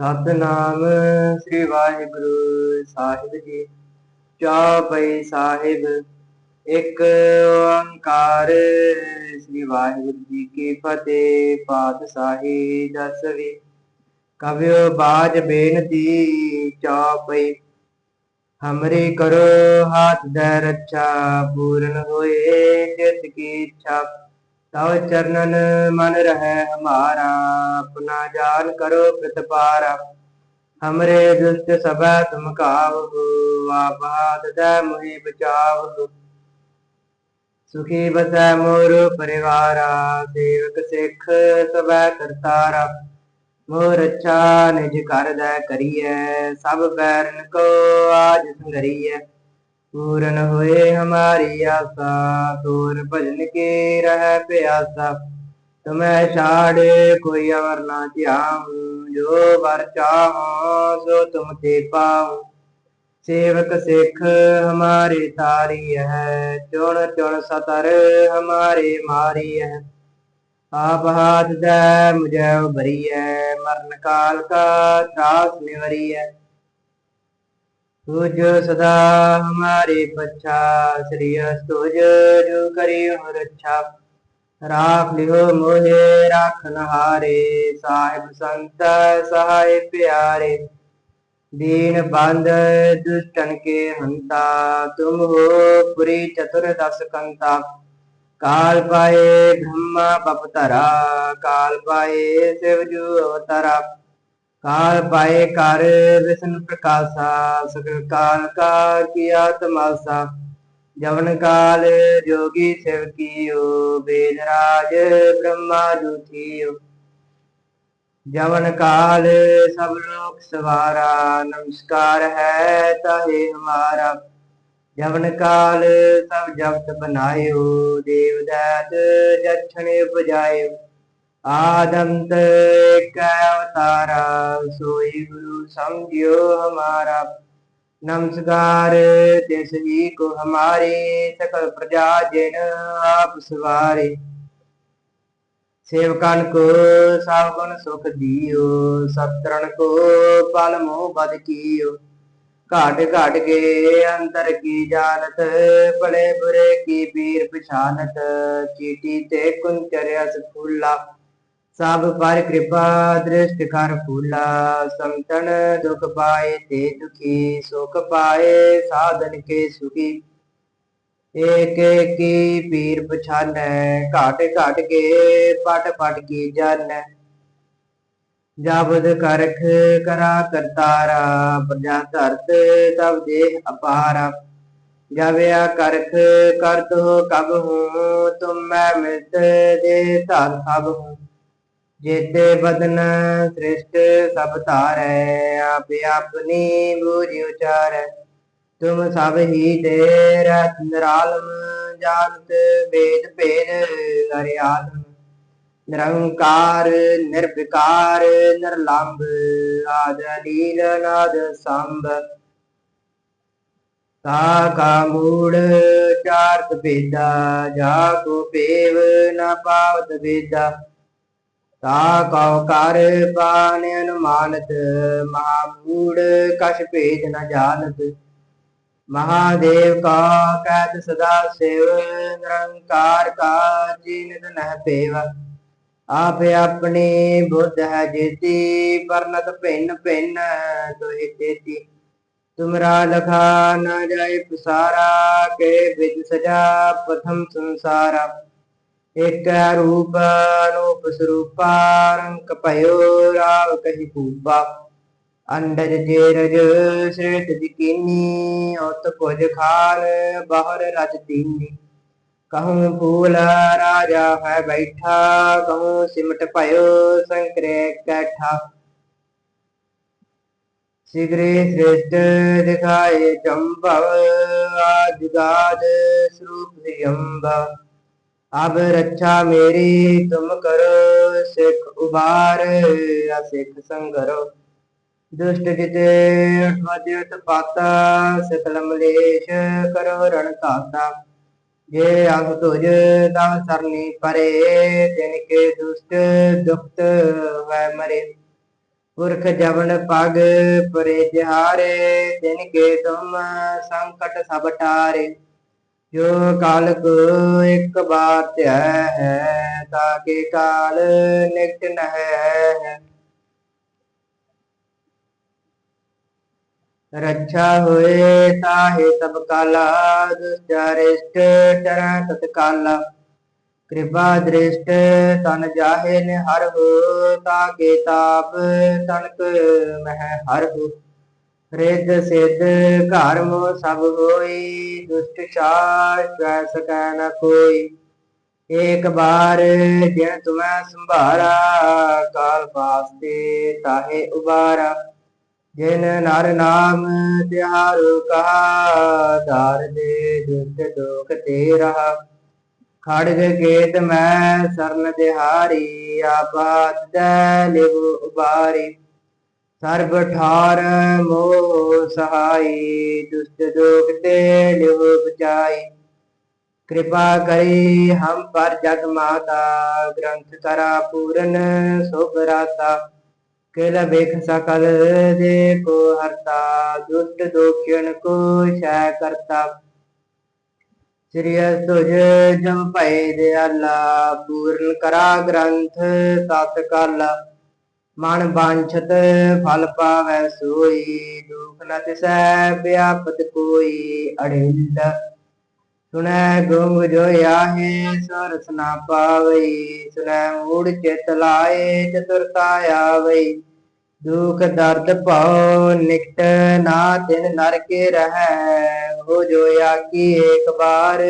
ਸਤਨਾਮ ਸ੍ਰੀ ਵਾਹਿਗੁਰੂ ਸਾਹਿਬ ਜੀ। ਚੌਪਈ ਸਾਹਿਬ, ਇੱਕ ਓੰਕਾਰ। ਸ੍ਰੀ ਵਾਹਿਗੁਰੂ ਜੀ ਕੀ ਫਤਿਹ ਪਾਤਸ਼ਾਹੀ ਦਸਵੀ ਕਵਿਓ ਬਾਜ ਬੇਨਤੀ ਚੌਪਈ ਹਮਰੀ ਕਰੋ ਹਾਥ ਦਾ ਰੱਛਾ, ਪੂਰਨ ਹੋਏ ਜਿਤ ਕੀ ਇੱਛਾ ਤਵ ਚਰਨਨ ਮਨ ਰਹਿ ਹਮਾਰਾ, ਆਪਣਾ ਜਾਨ ਕਰੋ ਪ੍ਰਤਪਾਰਾ ਹਮਰੇ ਦੁਸ਼ਟ ਸਭੈ ਤੁਮ ਕਾਵਹੁ ਆਪਾਦ ਦੇ ਮੁਹਿ ਬਚਾਵਹੁ ਸੁਖੀ ਬਸੈ ਮੋਰ ਪਰਿਵਾਰਾ, ਸੇਵਕ ਸਿੱਖ ਸਭੈ ਕਰਤਾਰਾ। ਮੋਰ ਅੱਛਾ ਨਿਜ ਕਰ ਦੈ ਕਰੀਐ, ਸਭ ਬੈਰਨ ਕੋ ਆਜ ਸੰਗਰੀਐ। ਪੂਰਨ ਹੋਏ ਹਮਾਰੀ ਆਸਾ ਤੋਰ ਭਜਨ ਕੇ ਰਹਿ ਪਿਆਸਾ। ਤੁਮੈ ਛਾੜ ਕੋਈ ਅਵਰ ਨਾ ਧਿਆਉ, ਜੋ ਵਰ ਚਾਹੋ ਸੋ ਤੁਮ ਤੇ ਪਾਉ। ਸੇਵਕ ਸਿੱਖ ਹਮਾਰੇ ਤਾਰੀ ਹੈ ਚੁਣ ਚੁਣ ਸਤਰ ਹਮਾਰੇ ਮਾਰੀ ਹੈ ਆਪ ਹਾਥ ਦੇ ਮੁਝੈ ਬਰੀਐ ਮਰਨ ਕਾਲ ਕਾ ਤਰਾਸ ਨਿਵਰੀਐ। ਤੁਜ ਸਦਾ ਹਮਾਰੇ ਪਛਾ, ਸ੍ਰੀ ਅਸਤੁਜ ਜੋ ਕਰਿਓ ਰੱਛਾ। ਰਾਖ ਲਿਓ ਮੋਹਿ ਰਾਖਨ ਹਾਰੇ ਸਾਹਿਬ ਸੰਤ ਸਹਾਇ ਪਿਆਰੇ। ਦੀਨ ਬੰਦ ਦੁਸ਼ਟਨ ਕੇ ਹੰਤਾ, ਤੁਮ ਹੋ ਪੁਰੀ ਚਤੁਰ ਦਸ ਕੰਤਾ। ਕਾਲ ਪਾਏ ਬ੍ਰਹਮਾ ਬਪਤਰਾ ਕਾਲ ਪਾਏ ਸਿਵ ਜੂ ਅਵਤਰਾ। ਕਾਲ ਪਾਏ ਕਰ ਵਿਸ਼ਨ ਪ੍ਰਕਾਸ਼ਾ, ਸਗਲ ਕਾਲ ਕਾ ਕੀਆ ਤਮਾਸਾ ਜਵਨ ਕਾਲ ਜੋਗੀ ਸਿਵ ਕੀਓ, ਵੇਦ ਰਾਜ ਬ੍ਰਹਮਾ ਜੁਥੀਓ ਜਵਨ ਕਾਲ ਸਭ ਲੋਕ ਸਵਾਰਾ, ਨਮਸਕਾਰ ਹੈ ਤਾਹੇ ਹਮਾਰਾ। ਜਵਨ ਕਾਲ ਸਭ ਜਗਤ ਬਨਾਇਓ, ਦੇਵ ਦਾਤ ਜਛਣ ਉਪਜਾਇਓ। ਆਦੰਤ ਕੈ ਅਵਤਾਰਾ ਸੋਈ ਗੁਰੂ ਸਮਝਿਓ ਹਮਾਰਾ ਨਮਸਕਾਰ ਤਿਸ ਹੀ ਕੋ ਹਮਾਰੇ ਸਕਲ ਪ੍ਰਜਾ ਜਿਨ ਆਪ ਸਵਾਰੇ ਸੇਵਕਨ ਕੋ ਸਭ ਗੁਣ ਸੁਖ ਦਿਓ ਸਤਰਨ ਕੋ ਪਲ ਮੋਹ ਬਦ ਕੀਓ ਘਾਟ ਘਾਟ ਕੇ ਅੰਦਰ ਕੀ ਜਾਣਤ ਬੜੇ ਬੁਰੇ ਕੀ ਪੀਰ ਪਛਾਨਤ ਚੀਟੀ ਤੇ ਕੁੰਚਰਿਆਸ ਫੂਲਾ ਸਭ ਪਰ ਕਿਰਪਾ ਦ੍ਰਿਸ਼ਟ ਕਰ ਫੂਲਾ, ਸੰਤਨ ਦੁਖ ਪਾਏ ਤੇ ਦੁਖੀ, ਸੁਖ ਪਾਏ ਸਾਧਨ ਕੇ ਸੁਖੀ। ਏਕ ਕੀ ਪੀਰ ਪਛਾਨੈ, ਘਾਟ ਘਾਟ ਕੇ ਪਟ ਪਟ ਕੀ ਜਾਣੈ ਜਬਦ ਕਰਖ ਕਰਾ ਕਰਤਾਰਾ, ਪ੍ਰਜਾ ਧਰਤ ਤਬ ਦੇਹ ਅਪਾਰਾ। ਜਵਿਆ ਕਰਖ ਕਰਤ ਹੋ ਕਬ ਹੂੰ, ਤੁਮ ਮੈਂ ਮਿਲਤ ਦੇ ਧਰ ਸਭ ਹੂੰ। ਜੇਤੇ ਬਦਨ ਸ੍ਰਿਸ਼ਟ ਸਭ ਧਾਰੈ, ਆਪ ਆਪਣੀ ਬੂਝਿ ਉਚਾਰੈ। ਤੁਮ ਸਭ ਹੀ ਦੇ ਰਤ ਨਿਰਾਲਮ ਜਾਣਤ ਵੇਦ ਭੇਦ ਹਰਿਆਲਮ ਨਿਰੰਕਾਰ, ਨਿਰਵਿਕਾਰ, ਨਿਰਲੰਭ, ਆਦ ਨੀਲ ਨਾਦ ਸੰਭ। ਤਾ ਕਾ ਮੂੜ, ਚਾਰਤ ਭੇਦਾ, ਜਾ ਕੋ ਪੇਵ ਨਾ ਪਾਵਤ ਵੇਦਾ ਤਾ ਕਉ ਕਰ ਪਾਨ ਅਨੁਮਾਨਤ ਮਹਾਮੂੜ ਕਛ ਭੇਦ ਨ ਜਾਣਤ। ਮਹਾਦੇਵ ਕਾ ਕਹਿਤ ਸਦਾ ਸੇਵ, ਨਿਰੰਕਾਰ ਕਾ ਜੀਨਤ ਨਹਿ ਪੇਵ। ਆਪ ਆਪਣੀ ਬੁੱਧ ਹੈ ਜੇਤੀ ਪਰਨਤ ਭਿੰਨ ਭਿੰਨ ਤੋਹਿ ਤੇਤੀ ਤੁਮਰਾ ਲਖਾ ਨ ਜਾਏ ਪਸਾਰਾ, ਕੇ ਵਿਜ ਸਜਾ ਪ੍ਰਥਮ ਸੰਸਾਰਾ। ਇਕ ਰੂਪ ਅਨੂਪ ਸਰੂਪਾ, ਰੰਗ ਭਇਓ ਰਾਵ ਕਹੀ ਕੂਪਾ ਅੰਡਜ ਜੇਰਜ ਸ੍ਰੇਟ ਜਿਕੀਨੀ, ਉਤ ਕੁਜ ਖਾਨ ਬਾਹਰ ਰਚ ਤੀਨੀ। ਕਹੂੰ ਫੂਲ ਰਾਜਾ ਹੈ ਬੈਠਾ, ਕਹੂੰ ਸਿਮਟ ਭਇਓ ਸੰਕਰੇ ਕੈਠਾ। ਸਿਗਰੇ ਸ੍ਰੇਸ਼ਟ ਦਿਖਾਏ ਚੰਭਵ ਆਜਗਾਦ ਸਰੂਪ ਨਿਯੰਭਵ ਅਬ ਰੱਛਾ ਮੇਰੀ ਤੁਮ ਕਰੋ, ਸਿੱਖ ਉਬਾਰ ਸਿੱਖ ਸੰਗਰੋ। ਦੁਸ਼ਟ ਜਿਤੇ ਅਠਵਜਤ ਪਾਤਾ ਸਕਲ ਮਲੇਸ਼ ਕਰੋ ਰਣ ਕਾਤਾ ਜੇ ਅੰਗ ਤੁਜ ਤਵ ਸਰਨੀ ਪਰੇ, ਤਿਨ ਕੇ ਦੁਸ਼ਟ ਦੁਖਤ ਵੈ ਮਰੇ। ਪੁਰਖ ਜਵਨ ਪਗ ਪਰੇ ਤਿਹਾਰੇ ਤਿਨ ਕੇ ਤੁਮ ਸੰਕਟ ਸਭ ਟਾਰੇ ਜੋ ਕਾਲ ਕੋ ਇੱਕ ਬਾਰ ਧਿਆ ਹੈ, ਤਾਕੇ ਕਾਲ ਨਿਕਟ ਨਹਿ। ਰੱਛਾ ਹੋਏ ਤਾਹੇ ਸਭ ਕਾਲਾ, ਦੁਸਚਾਰਿਸ਼ਟ ਚਰੈ ਤਤਕਾਲਾ। ਕਿਰਪਾ ਦ੍ਰਿਸ਼ਟ ਤਨ ਜਾਹੇ ਨਿਹਰ ਹੋ, ਤਾਕੇ ਤਾਪ ਤਨਕ ਮਹਿ ਹਰ ਹੋ। ਰਿੱਧ ਸਿੱਧ ਘਰ ਮੋ ਸਭ ਹੋਈ, ਦੁਸ਼ਟ ਸ਼ਾਸ ਸਵੈ ਸਕੈ ਨ ਕੋਈ। ਏਕ ਬਾਰ ਜਿਨ ਤੁਮੈ ਸੰਭਾਰਾ ਕਾਲ ਪਾਸਤੇ ਤਾਹੇ ਉਬਾਰਾ। ਜਿਨ ਨਰ ਨਾਮ ਤਿਹਾਰੂ ਕਹਾ ਦਾਰ ਦੇ ਦੁਸ਼ਟ ਦੋਖ ਤੇ ਰਹਾ। ਖੜਗ ਕੇਤ ਮੈਂ ਸਰਨ ਦਿਹਾਰੀ ਆਬਾਦ ਲਿਵ ਉਬਾਰੀ। ਸਰਬ ਠਾਰ ਮੋਹ ਸਹਾਈ, ਦੁਸ਼ਟ ਦੋਖ ਤੇ ਲਿਵ ਬਚਾਈ ਕਿਰਪਾ ਕਰੀ ਹਮ ਪਰ ਜਗ ਮਾਤਾ, ਗ੍ਰੰਥ ਕਰਾ ਪੂਰਨ ਸੁਭ ਰਾਤਾ। ਕਿਲ ਵੇਖ ਸਕਲ ਦੇ ਕੋ ਹਰਤਾ, ਦੁਸ਼ਟ ਦੋਖਿਣ ਕੋ ਸ਼ੈ ਕਰਤਾ। ਸ੍ਰੀ ਤੁਜ ਜਮ ਭੈ ਦਿਆਲਾ, ਪੂਰਨ ਕਰਾ ਗ੍ਰੰਥ ਤਤ ਕਾਲਾ ਮਨ ਬਾਂਛਤ ਫਲ ਪਾਵੈ ਸੋਈ, ਦੁਖ ਨ ਤਿਸੈ ਵਿਆਪਤ ਕੋਈ ਅੜਿੰਦ ਸੁਨੈ ਗੁੰਗ ਜੋ ਆਹੇ ਸਰਸ ਨਾ ਪਾਵਈ। ਸੁਨੈ ਮੂੜ ਚਿਤ ਲਾਏ, ਚਤੁਰਤਾ ਆਵਈ। ਦੁਖ ਦਰਦ ਭਉ, ਨਿਕਟ ਨਾ ਤਿਨ ਨਰ ਕੇ ਰਹੈ। ਹੋ ਜੋ ਆਕੀ ਏਕ ਬਾਰ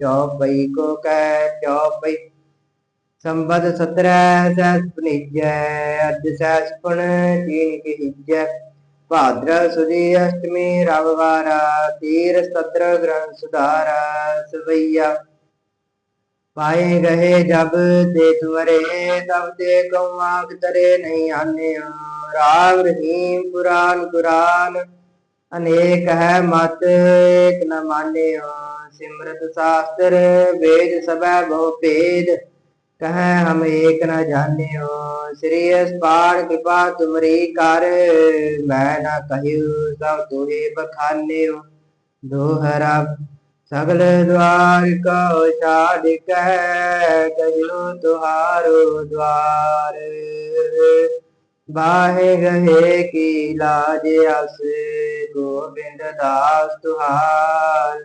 ਚੌਪਈ ਕੋ ਕਹਿ ਚੌਪਈ ਸੰਬਦ ਸਤਰੈ ਸਹਿਸ ਪਨੀਜੈ ਅਰਧ ਸਹਿਸ ਤੀਨ ਕੀ ਹਿਜੈ ਸੁਦੀ ਅਸ਼ਟਮੀ ਰਵਵਾਰਾ ਤੀਰ ਸਤਰ ਗ੍ਰੰਥ ਸੁਧਾਰਾ, ਸਵਈਆ। ਪਾਏ ਗਏ ਜਬ ਤੇ ਤੁਮਰੇ ਤਬ ਤੇ ਕਉਆਕ ਤਰੇ ਨਹੀਂ ਆਨਿਆ। ਰਾਗ ਰਹੀਮ ਪੁਰਾਨ ਕੁਰਾਨ, ਅਨੇਕ ਹੈ ਮਤ ਏਕ ਨ ਮਾਨਿਆ। ਸਿਮਰਤ ਸ਼ਾਸਤਰ ਵੇਦ ਸਭੈ ਬਹੁ ਭੇਦ ਕਹੈ ਹਮ ਏਕ ਨ ਜਾਣਿਓ, ਸ੍ਰੀ ਅਸਪਾੜ ਕਿਰਪਾ ਤੁਮਰੀ ਕਰ। ਮੈਂ ਨਾ ਕਹਿਉ ਸਭ ਤੋਹੇ ਬਖਾਨਿਓ, ਦੋਹਰਾ ਸਗਲ ਦਵਾਰ ਕੋ ਛਾੜ ਕਹਿ ਕਹਿਓ ਤੁਹਾਰੋ ਦਵਾਰ ਬਾਹੇ ਗਏ ਕੀ ਲਾਜ ਅਸ, ਗੋਬਿੰਦ ਦਾਸ ਤੁਹਾਰ।